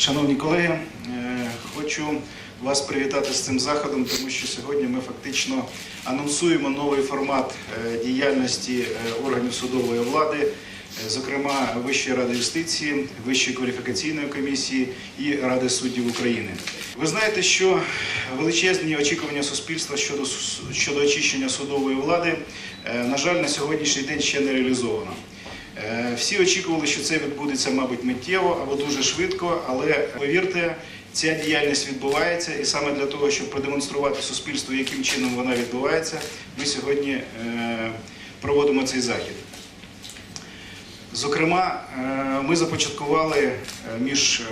Шановні колеги, е, хочу вас привітати з цим заходом, тому що сьогодні ми фактично анонсуємо новий формат е, діяльності е, органів судової влади, зокрема Вищої ради юстиції, Вищої кваліфікаційної комісії і Ради суддів України. Ви знаєте, що величезні очікування суспільства щодо щодо очищення судової влади, на жаль, на сьогоднішній день ще не реалізовано. Е, Всі очікували, що це відбудеться, мабуть, миттєво або дуже швидко, але повірте, ця діяльність відбувається, і саме для того, щоб продемонструвати суспільству, яким чином вона відбувається, ми сьогодні е, проводимо цей захід. Зокрема, е, ми започаткували між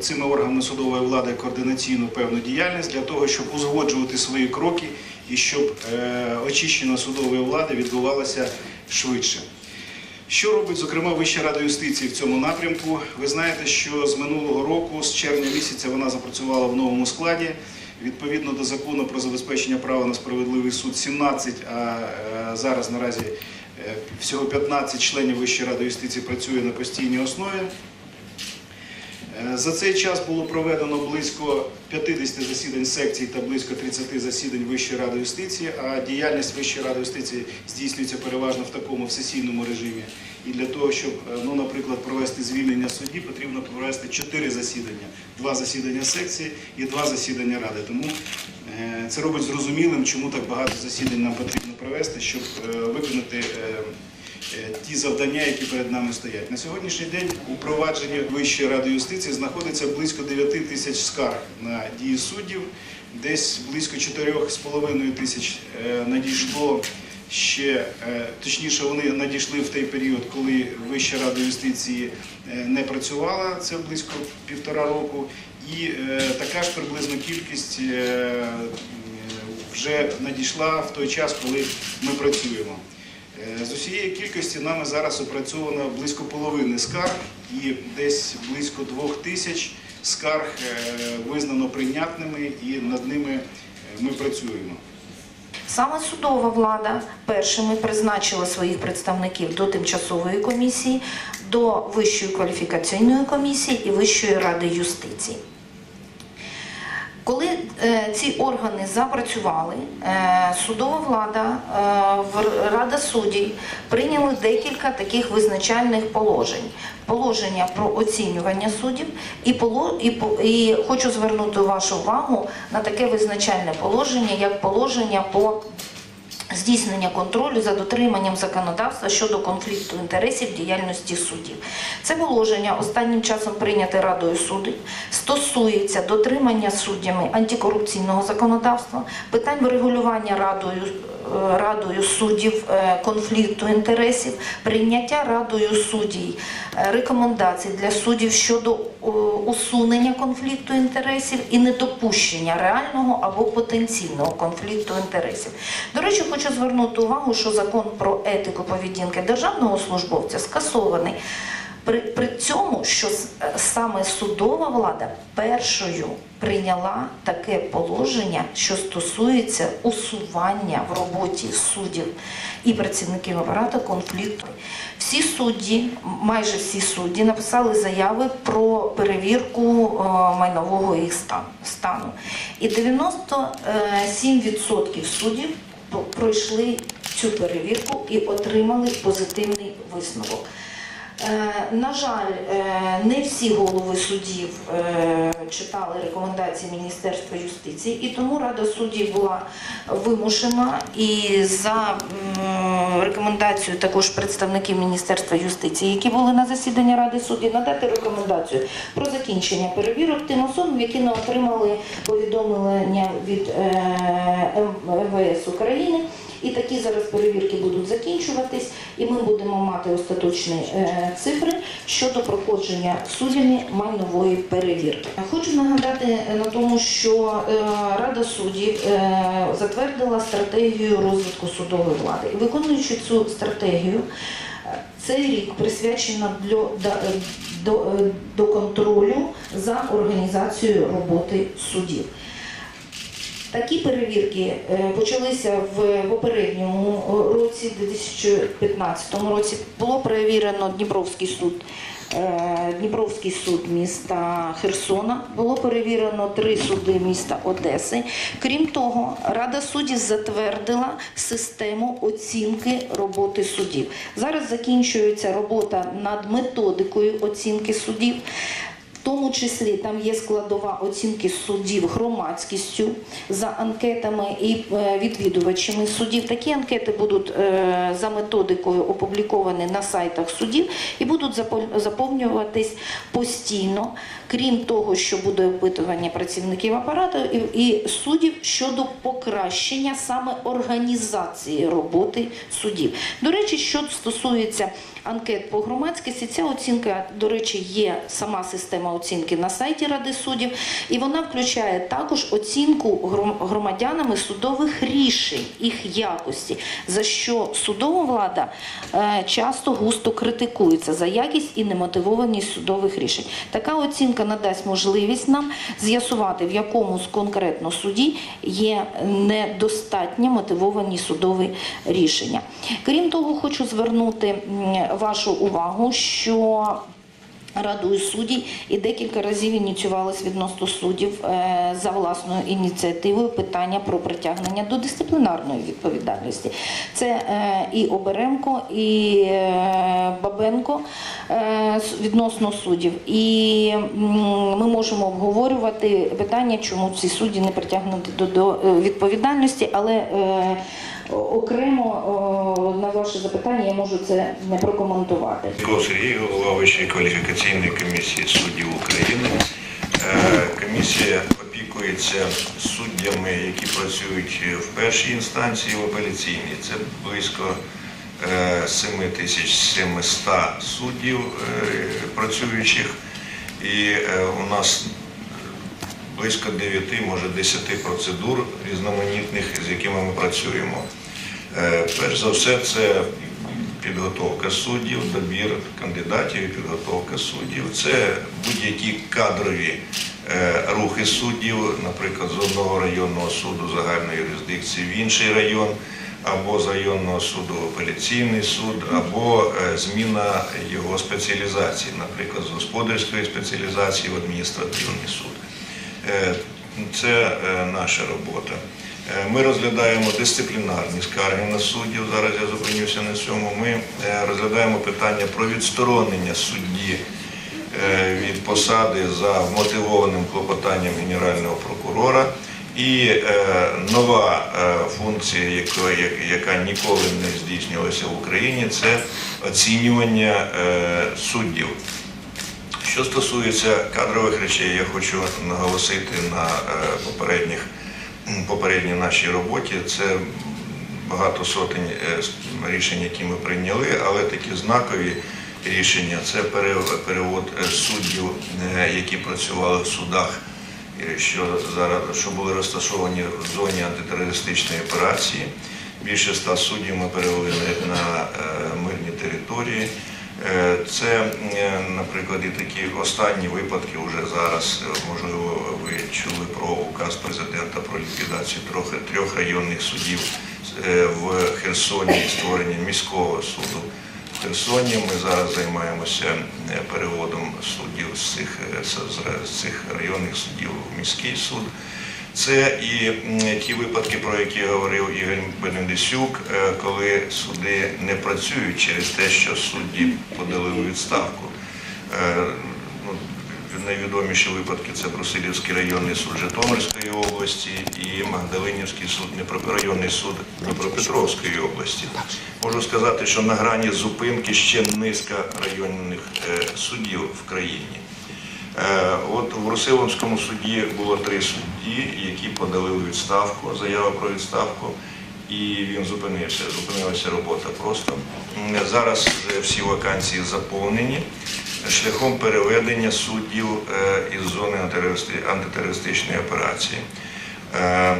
цими органами судової влади координаційну певну діяльність для того, щоб узгоджувати свої кроки і щоб очищення судової влади відбувалося швидше. Що робить, зокрема, Вища рада юстиції в цьому напрямку? Ви знаєте, що з минулого року, з червня місяця, вона запрацювала в новому складі. Відповідно до закону про забезпечення права на справедливий суд 17, а е, зараз наразі е, всього 15 членів Вищої ради юстиції працює на постійній основі. Е, За цей час було проведено близько 50 засідань секцій та близько 30 засідань Вищої ради юстиції, а діяльність Вищої ради юстиції здійснюється переважно в такому в сесійному режимі. І для того, щоб, е, ну, наприклад, провести звільнення судді, потрібно провести 4 засідання: два засідання секції і два засідання ради. Тому е, це робить зрозумілим, чому так багато засідань нам потрібно провести, щоб виконати. Е, ті завдання, які перед нами стоять. На сьогоднішній день у провадженні Вищої ради юстиції знаходиться близько 9 тисяч скарг на дії суддів, десь близько 4,5 тисяч е, надійшло ще, е, точніше, вони надійшли в той період, коли Вища рада юстиції не працювала, це близько півтора року, і така ж приблизно кількість вже надійшла в той час, коли ми працюємо. Е, З усієї кількості нами зараз опрацьовано близько половини скарг і десь близько двох тисяч скарг е, визнано прийнятними і над ними е, ми працюємо. Саме судова влада першими призначила своїх представників до тимчасової комісії, до Вищої кваліфікаційної комісії і Вищої ради юстиції. Коли е, ці органи запрацювали, е, судова влада, е, Рада суддів прийняли декілька таких визначальних положень. Положення про оцінювання суддів і, поло, і, і хочу звернути вашу увагу на таке визначальне положення, як положення по здійснення контролю за дотриманням законодавства щодо конфлікту інтересів діяльності суддів. Це положення останнім часом прийняте Радою суддів, стосується дотримання суддями антикорупційного законодавства, питань врегулювання Радою. е, Радою суддів е, конфлікту інтересів, прийняття Радою суддів е, рекомендацій для суддів щодо усунення конфлікту інтересів і недопущення реального або потенційного конфлікту інтересів. До речі, хочу звернути увагу, що закон про етику поведінки державного службовця скасований. При, при цьому, що е, саме судова влада першою прийняла таке положення, що стосується усування в роботі суддів і працівників апарату конфлікту. Всі судді, майже всі судді, написали заяви про перевірку е, майнового їх стану. І 97% суддів пройшли цю перевірку і отримали позитивний висновок. Е, На жаль, е, не всі голови судів е, читали рекомендації Міністерства юстиції, і тому Рада суддів була вимушена і за рекомендацією також представників Міністерства юстиції, які були на засіданні Ради суддів, надати рекомендацію про закінчення перевірок тим особам, які не отримали повідомлення від МВС України. І такі зараз перевірки будуть закінчуватись, і ми будемо мати остаточні е, цифри щодо проходження суддями майнової перевірки. Хочу нагадати е, на тому, що е, Рада суддів затвердила стратегію розвитку судової влади. Виконуючи цю стратегію, цей рік присвячено для, до, е, до контролю за організацією роботи судів. Такі перевірки е, почалися в попередньому році, 2015 році. Було перевірено Дніпровський суд. е, Дніпровський суд міста Херсона було перевірено три суди міста Одеси. Крім того, Рада суддів затвердила систему оцінки роботи судів. Зараз закінчується робота над методикою оцінки судів. В тому числі там є складова оцінки суддів громадськістю за анкетами і е, відвідувачами судів. Такі анкети будуть е, за методикою опубліковані на сайтах судів і будуть заповнюватись постійно. Крім того, що буде опитування працівників апарату і, суддів щодо покращення саме організації роботи судів. До речі, що стосується анкет по громадськості, ця оцінка, до речі, є сама система оцінки на сайті Ради суддів, і вона включає також оцінку громадянами судових рішень, їх якості, за що судова влада е, часто густо критикується за якість і немотивованість судових рішень. Така оцінка надасть можливість нам з'ясувати, в якому з конкретно суді є недостатньо мотивовані судові рішення. Крім того, хочу звернути вашу увагу, що Радою суддів і декілька разів ініціювалось відносно суддів е, за власною ініціативою питання про притягнення до дисциплінарної відповідальності. Це е, і Оберемко, і е, Бабенко відносно суддів. І ми можемо обговорювати питання, чому ці судді не притягнуті до, відповідальності, але окремо на ваше запитання я можу це не прокоментувати. Сергій, голова Вищої кваліфікаційної комісії суддів України. Е, Комісія опікується суддями, які працюють в першій інстанції в апеляційній. Це близько е, 7700 суддів е, працюючих. І е, у нас близько 9, може 10 процедур різноманітних, з якими ми працюємо. Е, Перш за все, це підготовка суддів, добір кандидатів і підготовка суддів. Це будь-які кадрові е, рухи суддів, наприклад, з одного районного суду загальної юрисдикції в інший район, або з районного суду в апеляційний суд, або е, зміна його спеціалізації, наприклад, з господарської спеціалізації в адміністративний суд. Це наша робота. Е, Ми розглядаємо дисциплінарні скарги на суддів. Зараз я зупинюся на цьому. Ми е, розглядаємо питання про відсторонення судді е, від посади за вмотивованим клопотанням Генерального прокурора. І нова функція, яка, ніколи не здійснювалася в Україні, це оцінювання суддів. Що стосується кадрових речей, я хочу наголосити на попередніх, попередній нашій роботі. Це багато сотень е, рішень, які ми прийняли, але такі знакові рішення це перевод е, суддів, е, які працювали в судах, що зараз що були розташовані в зоні антитерористичної операції. Більше ста суддів ми перевели на- мирні території. Е, Це, е, наприклад, і такі останні випадки вже зараз, е, можливо, ви чули про указ президента про ліквідацію трьох, трьох районних судів в Херсоні і створення міського суду. В Херсоні ми зараз займаємося переводом суддів з цих, з- цих районних суддів в міський суд. Це і ті випадки, про які говорив Ігор Бенедисюк, е, коли суди не працюють через те, що судді подали у відставку. Е, ну, Найвідоміші випадки це Брусилівський районний суд Житомирської області і Магдалинівський суд, районний суд Дніпропетровської області. Можу сказати, що на грані зупинки ще низка районних е, судів в країні. От в Русиловському суді було три судді, які подали відставку, заяву про відставку, і він зупинився. Зупинилася робота просто. Зараз вже всі вакансії заповнені шляхом переведення суддів е, із зони антитерористичної операції. Е, е,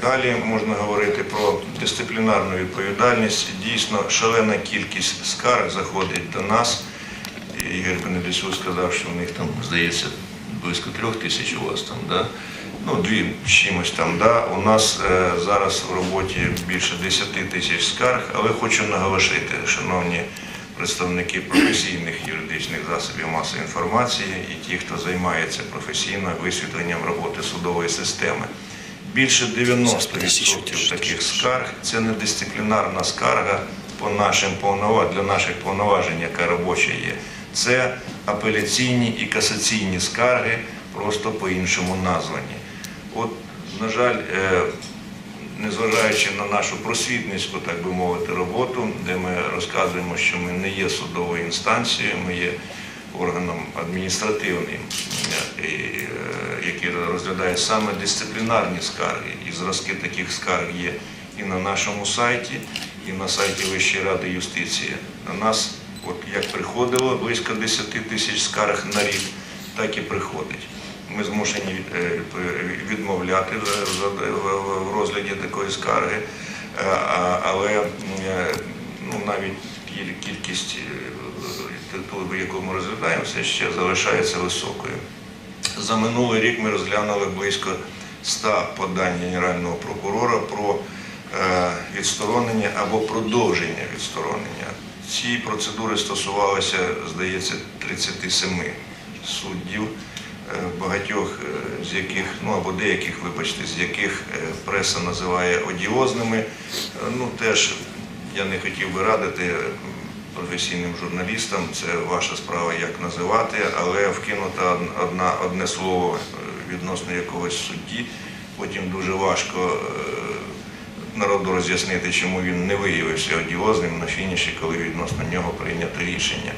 Далі можна говорити про дисциплінарну відповідальність. Дійсно, шалена кількість скарг заходить до нас. Ігор Бенедисюк сказав, що в них там, здається, близько трьох тисяч у вас там, да? ну, дві чимось там. Да. У нас е, зараз в роботі більше 10 тисяч скарг, але хочу наголосити, шановні представники професійних юридичних засобів масової інформації і ті, хто займається професійно висвітленням роботи судової системи. Більше 90% таких скарг це не дисциплінарна скарга по нашим повнова- для наших повноважень, яка робоча є. Це апеляційні і касаційні скарги, просто по-іншому названі. От, на жаль, е, незважаючи на нашу просвітницьку, так би мовити, роботу, де ми розказуємо, що ми не є судовою інстанцією, ми є органом адміністративним, е, е, який розглядає саме дисциплінарні скарги. І зразки таких скарг є і на нашому сайті, і на сайті Вищої ради юстиції. На нас, от як приходило близько 10 тисяч скарг на рік, так і приходить. Ми змушені е, відмовляти в- розгляді такої скарги, Е, але е, ну, навіть кількість ту, яку ми розглядаємо, все ще залишається високою. За минулий рік ми розглянули близько 100 подань Генерального прокурора про відсторонення або продовження відсторонення. Ці процедури стосувалися, здається, 37 суддів, е, багатьох е, з яких, ну або деяких, вибачте, з яких е, преса називає одіозними. Ну теж я не хотів би радити професійним журналістам, це ваша справа, як називати, але вкинута одна, одне слово відносно якогось судді, потім дуже важко народу роз'яснити, чому він не виявився одіозним на фініші, коли відносно нього прийнято рішення.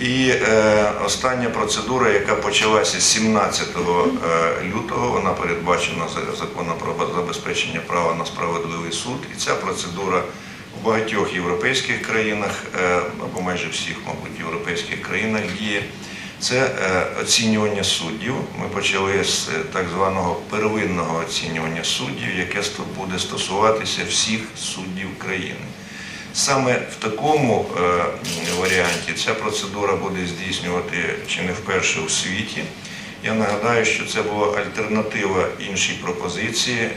І е, остання процедура, яка почалася 17 е, лютого, вона передбачена за- законом про забезпечення права на справедливий суд. І ця процедура у багатьох європейських країнах, е, або майже всіх, мабуть, європейських країнах діє. Це е, оцінювання суддів. Ми почали з е, так званого первинного оцінювання суддів, яке буде стосуватися всіх суддів країни. Саме в такому е, варіанті ця процедура буде здійснювати чи не вперше у світі. Я нагадаю, що це була альтернатива іншій пропозиції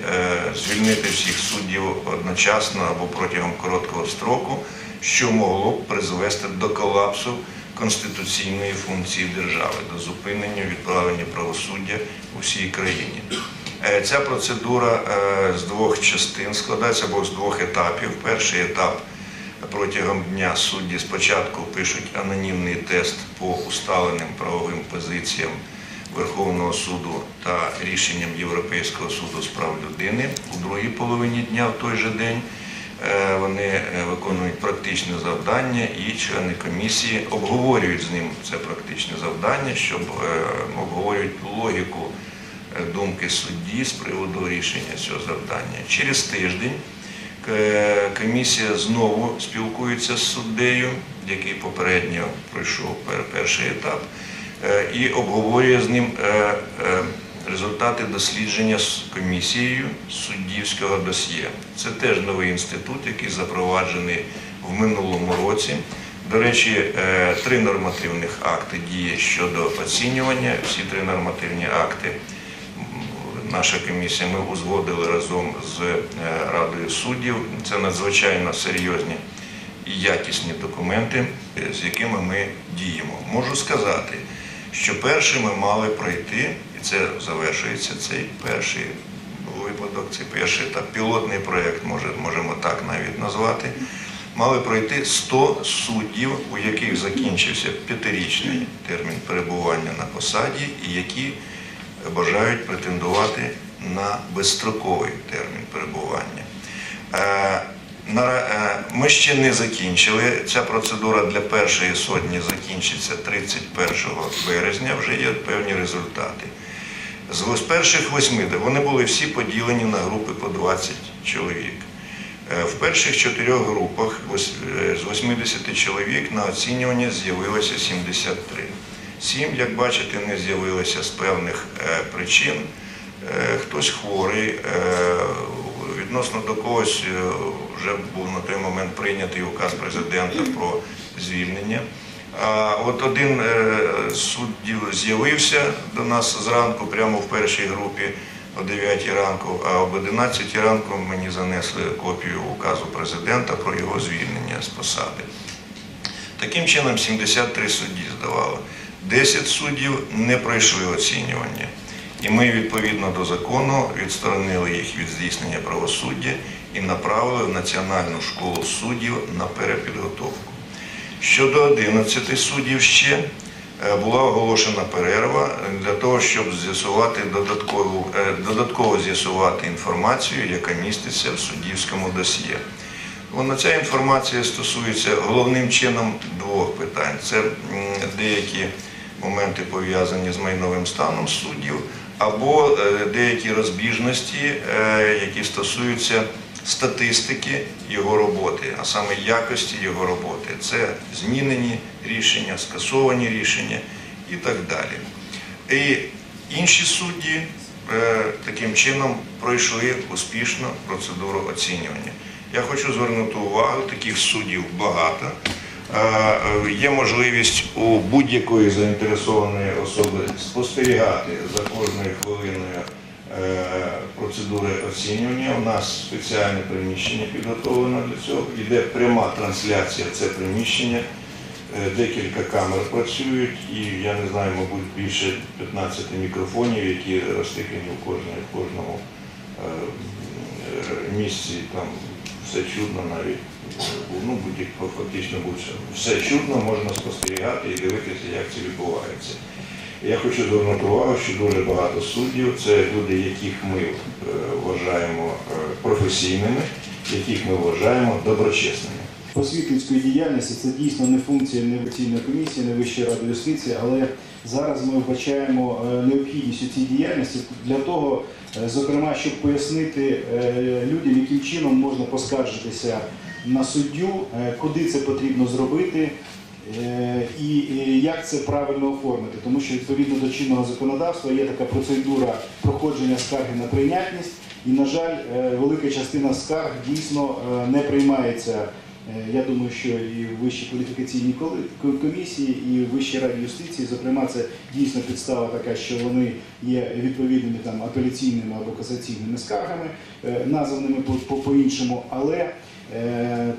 звільнити всіх суддів одночасно або протягом короткого строку, що могло б призвести до колапсу конституційної функції держави, до зупинення відправлення правосуддя у всій країні. Е, Ця процедура е, з двох частин складається або з двох етапів. Перший етап протягом дня судді спочатку пишуть анонімний тест по усталеним правовим позиціям Верховного суду та рішенням Європейського суду з прав людини. У другій половині дня в той же день е, вони виконують практичне завдання і члени комісії обговорюють з ним це практичне завдання, щоб е, обговорюють логіку е, думки судді з приводу рішення цього завдання. Через тиждень Е, Комісія знову спілкується з суддею, який попередньо пройшов перший етап, і обговорює з ним результати дослідження з комісією суддівського досьє. Це теж новий інститут, який запроваджений в минулому році. До речі, е, три нормативних акти діє щодо оцінювання. Всі три нормативні акти наша комісія ми узгодили разом з е, Радою суддів. Це надзвичайно серйозні і якісні документи, е, з якими ми діємо. Можу сказати, що першими мали пройти, і це завершується цей перший випадок, цей перший етап, пілотний проєкт, можемо так навіть назвати. Мали пройти 100 суддів, у яких закінчився п'ятирічний термін перебування на посаді, і які бажають претендувати на безстроковий термін перебування. Е, е, Ми ще не закінчили. Ця процедура для першої сотні закінчиться 31 березня, вже є певні результати. З перших восьми, вони були всі поділені на групи по 20 чоловік. Е, В перших чотирьох групах е, з 80 чоловік на оцінювання з'явилося 73. Сім, як бачите, не з'явилося з певних е, причин. Хтось хворий, відносно до когось вже був на той момент прийнятий указ президента про звільнення. А от один з суддів з'явився до нас зранку, прямо в першій групі о 9 ранку, а об 11 ранку мені занесли копію указу президента про його звільнення з посади. Таким чином, 73 судді здавало. 10 суддів не пройшли оцінювання. І ми відповідно до закону відсторонили їх від здійснення правосуддя і направили в Національну школу суддів на перепідготовку. Щодо 11 суддів ще була оголошена перерва для того, щоб з'ясувати додаткову, е, додатково з'ясувати інформацію, яка міститься в суддівському досьє. Вона ця інформація стосується головним чином двох питань. Це деякі моменти пов'язані з майновим станом суддів, або е, деякі розбіжності, е, які стосуються статистики його роботи, а саме якості його роботи. Це змінені рішення, скасовані рішення і так далі. І інші судді е, таким чином пройшли успішно процедуру оцінювання. Я хочу звернути увагу, таких суддів багато. Е, Є можливість у будь-якої заінтересованої особи спостерігати за кожною хвилиною процедури оцінювання. У нас спеціальне приміщення підготовлено для цього. Йде пряма трансляція це приміщення. Е, Декілька камер працюють, і я не знаю, мабуть, більше 15 мікрофонів, які розтикані в кожному, в кожному е, е, місці. Там все чутно навіть. е, Ну, будь фактично будь-що. Все чутно, можна спостерігати і дивитися, як це відбувається. Я хочу звернути увагу, що дуже багато суддів це люди, яких ми е, вважаємо е, професійними, яких ми вважаємо доброчесними. Просвітницької діяльності це дійсно не функція Неваційної комісії, не Вищої ради юстиції, але зараз ми вбачаємо е, необхідність у цій діяльності для того, зокрема, щоб пояснити людям, яким чином можна поскаржитися на суддю, куди це потрібно зробити. Е, І і як це правильно оформити, тому що відповідно до чинного законодавства є така процедура проходження скарги на прийнятність, і, на жаль, е, велика частина скарг дійсно е, не приймається Е, Я думаю, що і в Вищій кваліфікаційній комісії, і в Вищій раді юстиції, зокрема, це дійсно підстава така, що вони є відповідними там апеляційними або касаційними скаргами, е, названими по- по- по-іншому, але е,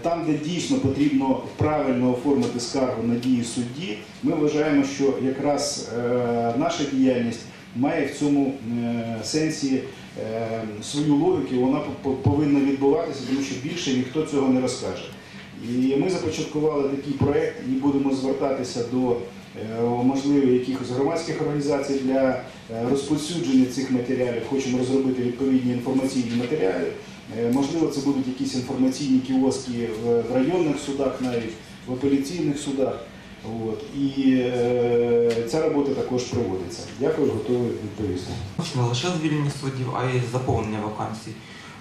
там, де дійсно потрібно правильно оформити скаргу на дії судді, ми вважаємо, що якраз е, наша діяльність має в цьому е, сенсі е, свою логіку, вона по- по- повинна відбуватися, тому що більше ніхто цього не розкаже. І ми започаткували такий проект і будемо звертатися до е, можливо якихось громадських організацій для е, розповсюдження цих матеріалів. Хочемо розробити відповідні інформаційні матеріали. Е, Можливо, це будуть якісь інформаційні кіоски в районних судах, навіть в апеляційних судах. От. І е, ця робота також проводиться. Дякую, готовий відповісти. Не лише звільнення суддів, а й заповнення вакансій.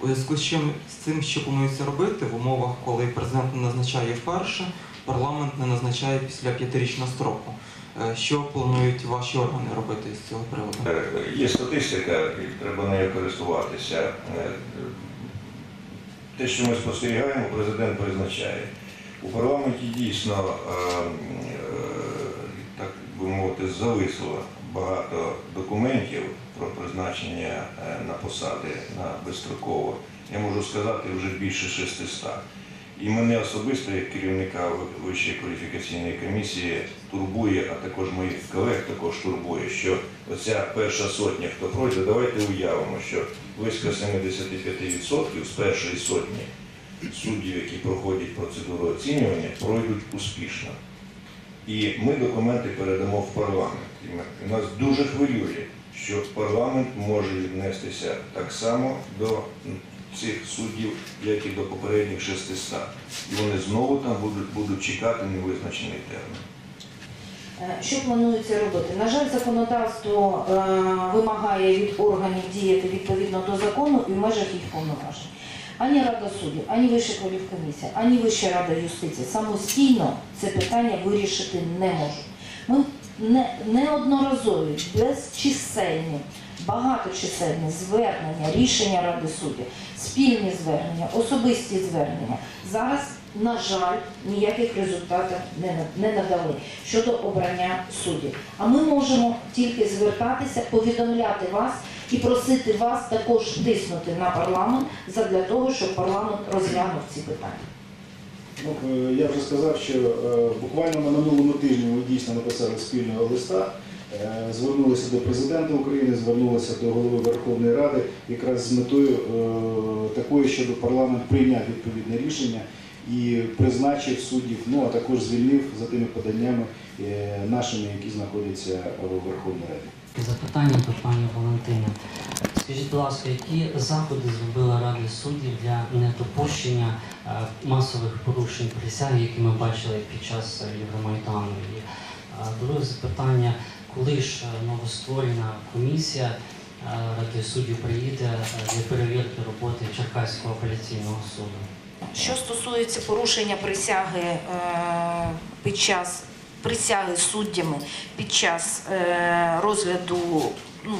У зв'язку з чим з цим, що планується робити в умовах, коли президент не назначає вперше, парламент не назначає після п'ятирічного строку. Е, Що планують ваші органи робити з цього приводу? Е, Є статистика, і треба нею користуватися. Те, що ми спостерігаємо, президент призначає. У парламенті дійсно, е, е, так би мовити, зависло багато документів про призначення е, на посади на безстроково. Я можу сказати, вже більше 600. І мене особисто, як керівника Вищої кваліфікаційної комісії, турбує, а також моїх колег також турбує, що оця перша сотня, хто пройде, давайте уявимо, що близько 75% з першої сотні суддів, які проходять процедуру оцінювання, пройдуть успішно. І ми документи передамо в парламент. І нас дуже хвилює, що парламент може віднестися так само до цих суддів, як і до попередніх 600. І вони знову там будуть, будуть чекати невизначений термін. Е, Що планується робити? На жаль, законодавство е, вимагає від органів діяти відповідно до закону і в межах їх повноважень. Ані Рада суддів, ані Вища кваліфкомісія, ані Вища рада юстиції самостійно це питання вирішити не можуть. Ми не, неодноразові, безчисельні, багаточисельні звернення, рішення Ради суддів, спільні звернення, особисті звернення зараз на жаль, ніяких результатів не, надали щодо обрання суддів. А ми можемо тільки звертатися, повідомляти вас і просити вас також тиснути на парламент задля того, щоб парламент розглянув ці питання. Ну, е, я вже сказав, що е, буквально на минулому тижні ми дійсно написали спільного листа, звернулися до президента України, звернулися до голови Верховної Ради якраз з метою е, такої, щоб парламент прийняв відповідне рішення і призначив суддів, ну а також звільнив за тими поданнями е, нашими, які знаходяться в Верховній Раді. Запитання до пані Валентини. Скажіть, будь ласка, які заходи зробила Рада суддів для недопущення е, масових порушень присяги, які ми бачили під час е, Євромайдану? Е, друге запитання, коли ж е, новостворена комісія е, Ради суддів приїде е, для перевірки роботи Черкаського апеляційного суду? Що стосується порушення присяги під час присяги суддями під час розгляду ну,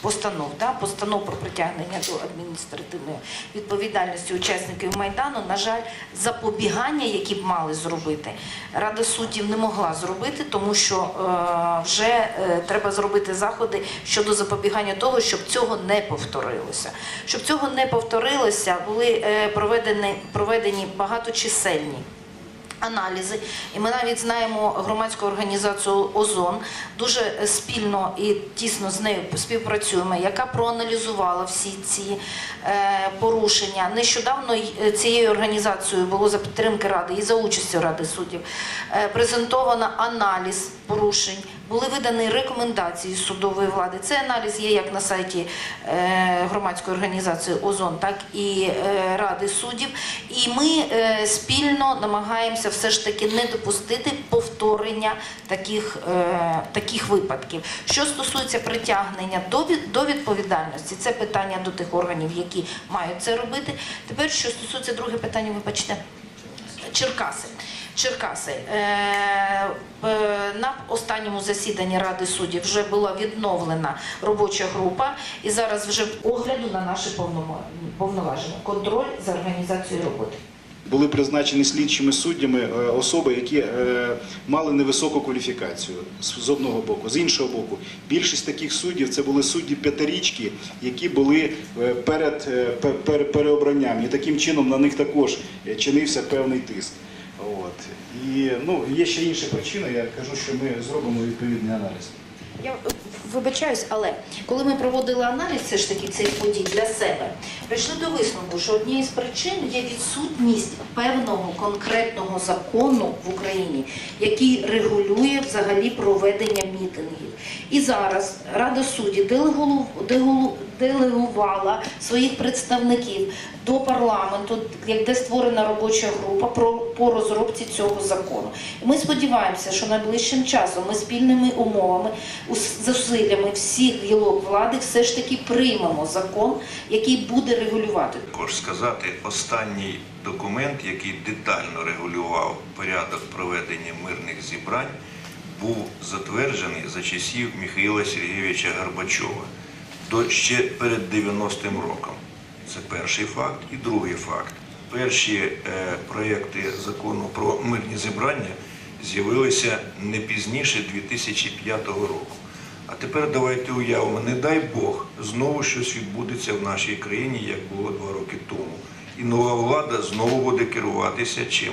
постанов, да, постанов про притягнення до адміністративної відповідальності учасників Майдану, на жаль, запобігання, які б мали зробити, Рада суддів не могла зробити, тому що е, вже е, треба зробити заходи щодо запобігання того, щоб цього не повторилося. Щоб цього не повторилося, були е, проведені, проведені багаточисельні аналізи, і ми навіть знаємо громадську організацію Озон. Дуже спільно і тісно з нею співпрацюємо, яка проаналізувала всі ці е, порушення. Нещодавно е, цією організацією було за підтримки ради і за участю ради суддів е, презентовано аналіз порушень. Були видані рекомендації судової влади. Цей аналіз є як на сайті е, громадської організації ОЗОН, так і е, Ради суддів. І ми е, спільно намагаємося все ж таки не допустити повторення таких, таких випадків. Що стосується притягнення до відповідальності, це питання до тих органів, які мають це робити. Тепер, що стосується друге питання, вибачте. Черкаси. Черкаси. Е, е, на останньому засіданні Ради суддів вже була відновлена робоча група, і зараз вже огляду на повномо- повноваження. Контроль за організацією роботи. Були призначені слідчими суддями е, особи, які мали невисоку кваліфікацію з одного боку. З іншого боку, більшість таких суддів це були судді п'ятирічки, які були перед переобранням. І таким чином на них також чинився певний тиск. От. І ну, є ще інша причина, я кажу, що ми зробимо відповідний аналіз. Я е, вибачаюсь, але коли ми проводили аналіз все ж таки цих подій для себе, прийшли до висновку, що однією з причин є відсутність певного конкретного закону в Україні, який регулює взагалі проведення мітингів. І зараз Рада суддів дегулу- делегувала своїх представників до парламенту, де створена робоча група по розробці цього закону. Ми сподіваємося, що найближчим часом ми спільними умовами, зусиллями всіх гілок влади все ж таки приймемо закон, який буде регулювати Також сказати, останній документ, який детально регулював порядок проведення мирних зібрань, був затверджений за часів Михайла Сергійовича Горбачова до ще перед 90-м роком. Це перший факт. І другий факт. Перші е, проекти закону про мирні зібрання з'явилися не пізніше 2005 року. А тепер давайте уявимо, не дай Бог, знову щось відбудеться в нашій країні, як було два роки тому. І нова влада знову буде керуватися чим?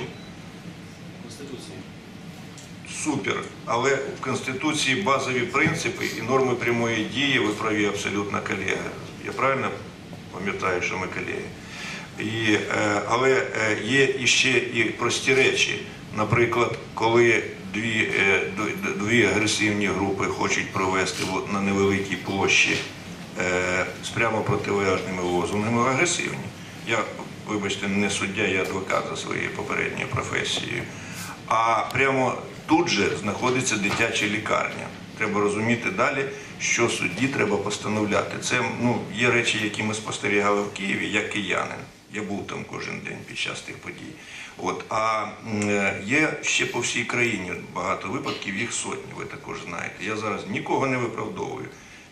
Супер. Але в Конституції базові принципи і норми прямої дії, ви праві абсолютно колега. Я правильно пам'ятаю, що ми колеги. І, е, але е, є іще і прості речі. Наприклад, коли дві, е, дві агресивні групи хочуть провести на невеликій площі з прямо протилежними лозунгами агресивні. Я, вибачте, не суддя, я адвокат за своєю попередньою професією. А прямо тут же знаходиться дитяча лікарня. Треба розуміти далі, що судді треба постановляти. Це ну, є речі, які ми спостерігали в Києві, як киянин. Я був там кожен день під час тих подій. От. А е, є ще по всій країні багато випадків, їх сотні, ви також знаєте. Я зараз нікого не виправдовую.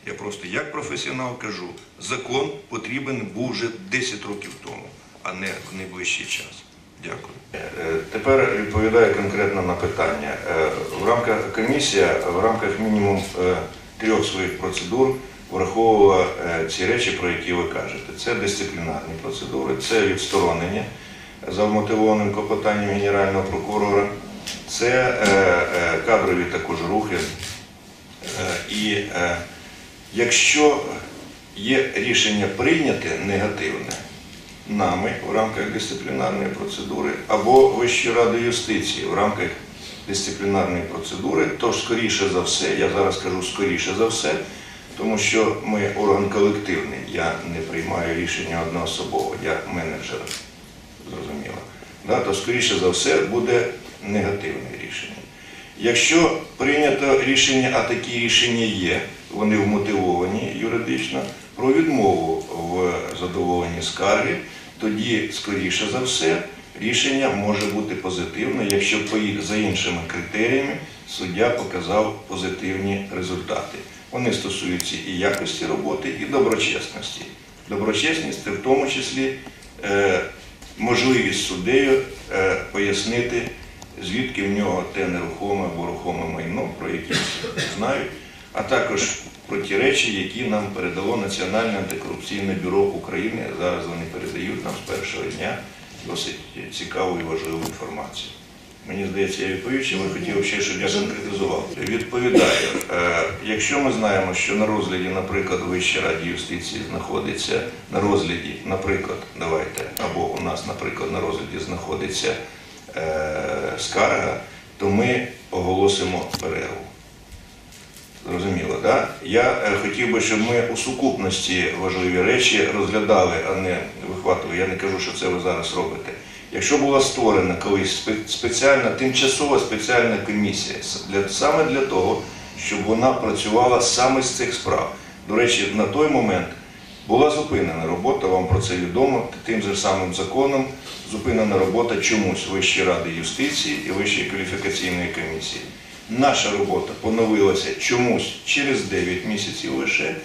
Я просто як професіонал кажу, закон потрібен був вже 10 років тому, а не в найближчий час. Дякую. Е, Тепер відповідаю конкретно на питання. Е, В рамках комісія в рамках мінімум е, трьох своїх процедур враховувала е, ці речі, про які ви кажете. Це дисциплінарні процедури, це відсторонення за вмотивованим клопотанням Генерального прокурора, це е, е, кадрові також рухи. Е, І е, якщо є рішення прийняте негативне, нами в рамках дисциплінарної процедури або Вищої ради юстиції в рамках дисциплінарної процедури, то скоріше за все, я зараз кажу скоріше за все, тому що ми орган колективний, я не приймаю рішення одноособово, я менеджер, зрозуміло. Да, то скоріше за все буде негативне рішення. Якщо прийнято рішення, а такі рішення є, вони вмотивовані юридично, про відмову в задоволенні скарги, тоді, скоріше за все, рішення може бути позитивне, якщо за іншими критеріями суддя показав позитивні результати. Вони стосуються і якості роботи, і доброчесності. Доброчесність це в тому числі е, можливість суддею е, пояснити, звідки в нього те нерухоме або рухоме майно, про всі знають, а також про ті речі, які нам передало Національне антикорупційне бюро України. Зараз вони передають нам з першого дня досить цікаву і важливу інформацію. Мені здається, я відповів, чи ви хотіли ще, щоб я конкретизував. Відповідаю. Е, Якщо ми знаємо, що на розгляді, наприклад, у Вищій раді юстиції знаходиться на розгляді, наприклад, давайте, або у нас, наприклад, на розгляді знаходиться е, скарга, то ми оголосимо перерву. Зрозуміло, да? Я е, хотів би, щоб ми у сукупності важливі речі розглядали, а не вихватували. Я не кажу, що це ви зараз робите. Якщо була створена колись спеціальна, тимчасова спеціальна комісія для, саме для того, щоб вона працювала саме з цих справ. До речі, на той момент була зупинена робота, вам про це відомо, тим же самим законом зупинена робота чомусь Вищої ради юстиції і Вищої кваліфікаційної комісії. Наша робота поновилася чомусь через 9 місяців лише.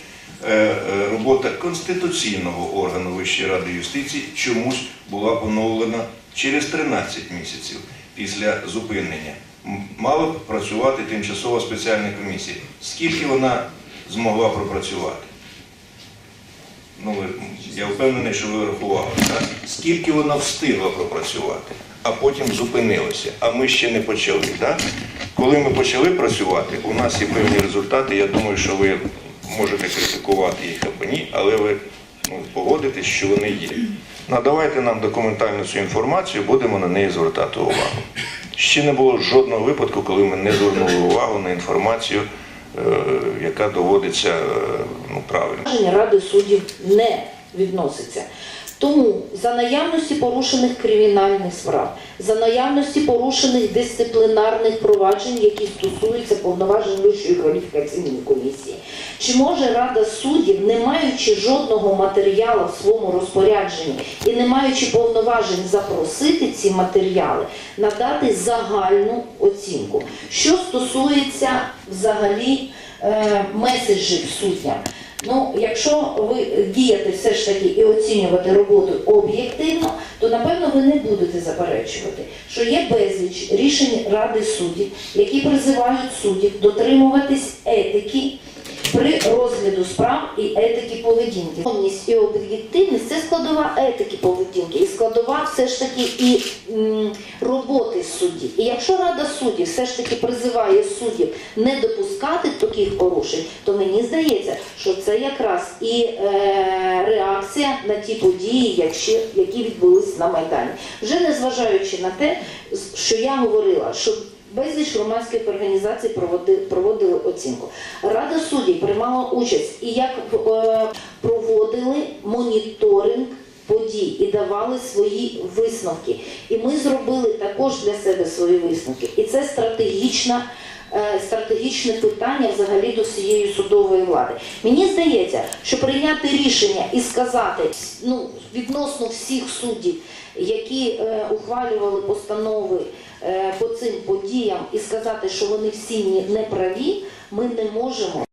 Е, е, Робота конституційного органу Вищої ради юстиції чомусь була поновлена через 13 місяців після зупинення. Мала б працювати тимчасова спеціальна комісія. Скільки вона змогла пропрацювати? Ну, я впевнений, що ви рахували, так? скільки вона встигла пропрацювати, а потім зупинилася, а ми ще не почали. Так? Коли ми почали працювати, у нас є певні результати. Я думаю, що ви можете критикувати їх або ні, але ви ну, погодитесь, що вони є. Надавайте нам документальну цю інформацію, будемо на неї звертати увагу. Ще не було жодного випадку, коли ми не звернули увагу на інформацію, е, яка доводиться е, ну, правильно. Ради суддів не відноситься. Тому за наявності порушених кримінальних справ, за наявності порушених дисциплінарних проваджень, які стосуються повноважень Вищої кваліфікаційної комісії, чи може Рада суддів, не маючи жодного матеріалу в своєму розпорядженні і не маючи повноважень запросити ці матеріали, надати загальну оцінку, що стосується взагалі е, меседжів суддям. Ну, якщо ви діяти все ж таки і оцінювати роботу об'єктивно, то напевно ви не будете заперечувати, що є безліч рішень Ради суддів, які призивають суддів дотримуватись етики при розгляду справ і етики поведінки. Повність і об'єктивність це складова етики поведінки, і складова все ж таки і роботи суддів. І якщо Рада суддів все ж таки призиває суддів не допускати таких порушень, то мені здається, що це якраз і е, реакція на ті події, якщо, які відбулись на Майдані. Вже незважаючи на те, що я говорила, що Безліч громадських організацій проводи- проводили оцінку. Рада суддів приймала участь і як е, проводили моніторинг подій і давали свої висновки. І ми зробили також для себе свої висновки. І це стратегічна. е, Стратегічне питання взагалі до всієї судової влади. Мені здається, що прийняти рішення і сказати ну, відносно всіх суддів, які е, ухвалювали постанови по цим подіям, і сказати, що вони всі неправі, не праві, ми не можемо.